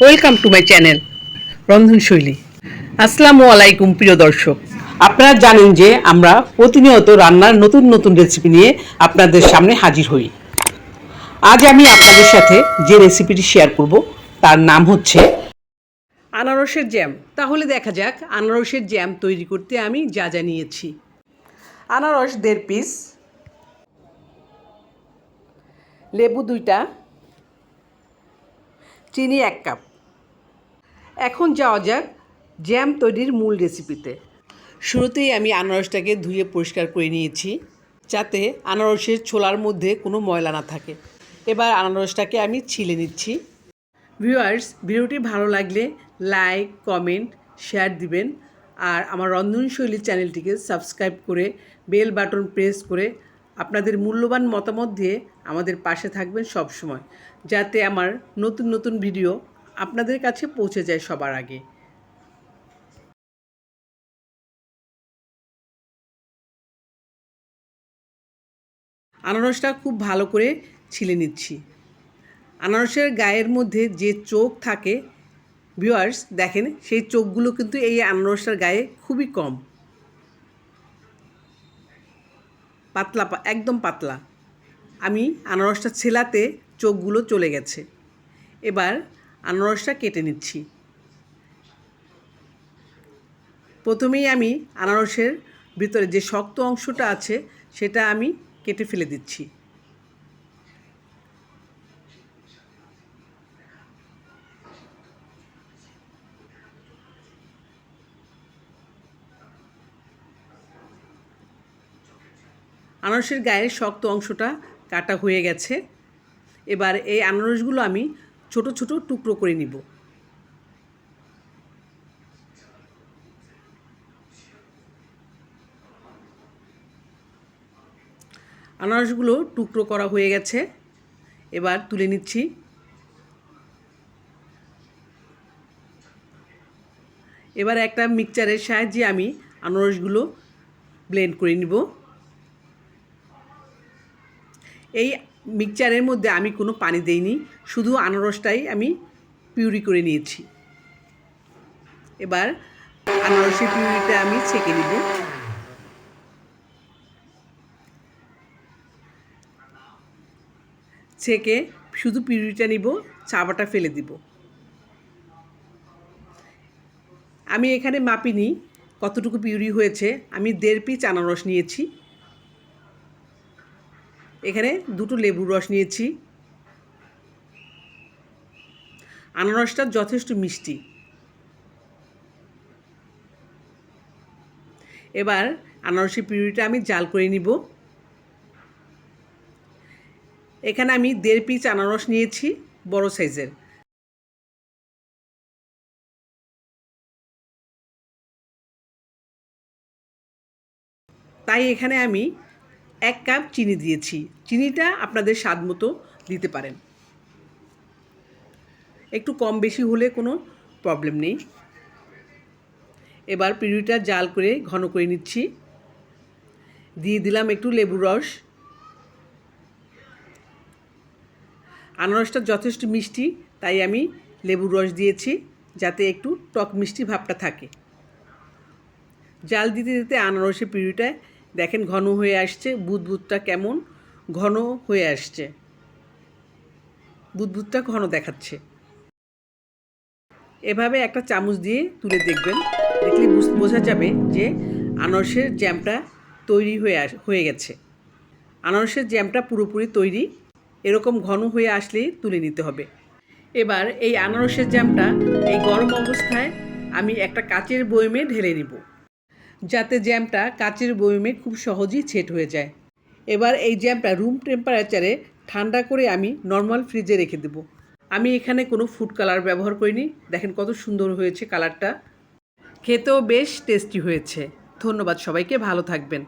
Welcome to my channel রন্ধনশৈলী আসসালামু আলাইকুম, প্রিয় দর্শক। আপনারা জানেন যে আমরা প্রতিনিয়ত রান্নার নতুন নতুন রেসিপি নিয়ে আপনাদের সামনে হাজির হই। আজ আমি আপনাদের সাথে যে রেসিপিটি শেয়ার করব, তার নাম হচ্ছে আনারসের জ্যাম তাহলে দেখা যাক আনারসের জ্যাম তৈরি করতে আমি যা যা নিয়েছি। আনারস দেড় পিস লেবু দুইটা, চিনি এক কাপ এখন যাওয়া যাক জ্যাম তৈরির মূল রেসিপিতে শুরুতেই আমি আনারসটাকে ধুয়ে পরিষ্কার করে নিয়েছি, যাতে আনারসের ছোলার মধ্যে কোনো ময়লা না থাকে। এবার আনারসটাকে আমি ছিলে নিচ্ছি। ভিউয়ার্স ভিডিওটি ভালো লাগলে লাইক কমেন্ট শেয়ার দিবেন। আর আমার রন্ধনশৈলী চ্যানেলটিকে সাবস্ক্রাইব করে বেল বাটন প্রেস করে আপনাদের মূল্যবান মতামত দিয়ে আমাদের পাশে থাকবেন সব সময় যাতে আমার নতুন নতুন ভিডিও আপনাদের কাছে পৌঁছে যায় সবার আগে। আনারসটা খুব ভালো করে ছিলে নিচ্ছি। আনারসের গায়ের মধ্যে যে চোখ থাকে ভিউয়ার্স দেখেন, সেই চোখগুলো কিন্তু এই আনারসটার গায়ে খুবই কম। পাতলা, একদম পাতলা। আমি আনারসটা ছেলাতে চোখগুলো চলে গেছে। এবার আনারসটা কেটে নিচ্ছি। প্রথমেই আমি আনারসের ভিতরে যে শক্ত অংশটা আছে, সেটা আমি কেটে ফেলে দিচ্ছি। আনারসের গায়ের শক্ত অংশটা কাটা হয়ে গেছে। এবার এই আনারসগুলো আমি ছোট ছোট টুকরো করে নিব। আনারসগুলো টুকরো করা হয়ে গেছে। এবার তুলে নিচ্ছি। এবার একটা মিক্সচারের সাহায্যে আমি আনারসগুলো ব্লেন্ড করে নিব। এই মিক্সচারের মধ্যে আমি কোনো পানি দেইনি, শুধু আনারসটাই আমি পিউরি করে নিয়েছি। এবার আনারসের পিউরিটা আমি ছেঁকে নিব। ছেঁকে শুধু পিউরিটা নিব, চাবাটা ফেলে দিব। আমি এখানে মাপিনি কতটুকু পিউরি হয়েছে, আমি দেড় পিস আনারস নিয়েছি। এখানে দুটো লেবুর রস নিয়েছি। আনারসটা যথেষ্ট মিষ্টি। এবার আনারসের পিউরিটা আমি জাল করে নিব। এখানে আমি দেড় পিস আনারস নিয়েছি, বড় সাইজের। তাই এখানে আমি এক কাপ চিনি দিয়েছি। চিনিটা আপনাদের স্বাদ মতো দিতে পারেন। একটু কম বেশি হলে কোনো প্রবলেম নেই। এবার পিউরিটা জাল করে ঘন করে নিচ্ছি। দিয়ে দিলাম একটু লেবুর রস। আনারসটা যথেষ্ট মিষ্টি, তাই আমি লেবুর রস দিয়েছি যাতে একটু টক মিষ্টি ভাবটা থাকে। জাল দিতে দিতে আনারসের পিউরিটায় দেখেন ঘন হয়ে আসছে, বুদবুদটা কেমন ঘন হয়ে আসছে। বুদবুদটা ঘন দেখাচ্ছে। এভাবে একটা চামচ দিয়ে তুলে দেখবেন, দেখলে বুঝ- যাবে যে আনারসের জ্যামটা তৈরি হয়ে হয়ে গেছে। আনারসের জ্যামটা পুরোপুরি তৈরি, এরকম ঘন হয়ে আসলেই তুলে নিতে হবে। এবার এই আনারসের জ্যামটা এই গরম অবস্থায় আমি একটা কাচের বয়মে ঢেলে নিব। যাতে জ্যামটা কাচের বয়মে খুব সহজেই ছেট হয়ে যায়। এবার এই জ্যামটা রুম টেম্পারেচারে ঠান্ডা করে আমি নর্মাল ফ্রিজে রেখে দেব। আমি এখানে কোনো ফুড কালার ব্যবহার করিনি। দেখেন কত সুন্দর হয়েছে কালারটা খেতেও বেশ টেস্টি হয়েছে। ধন্যবাদ সবাইকে, ভালো থাকবেন।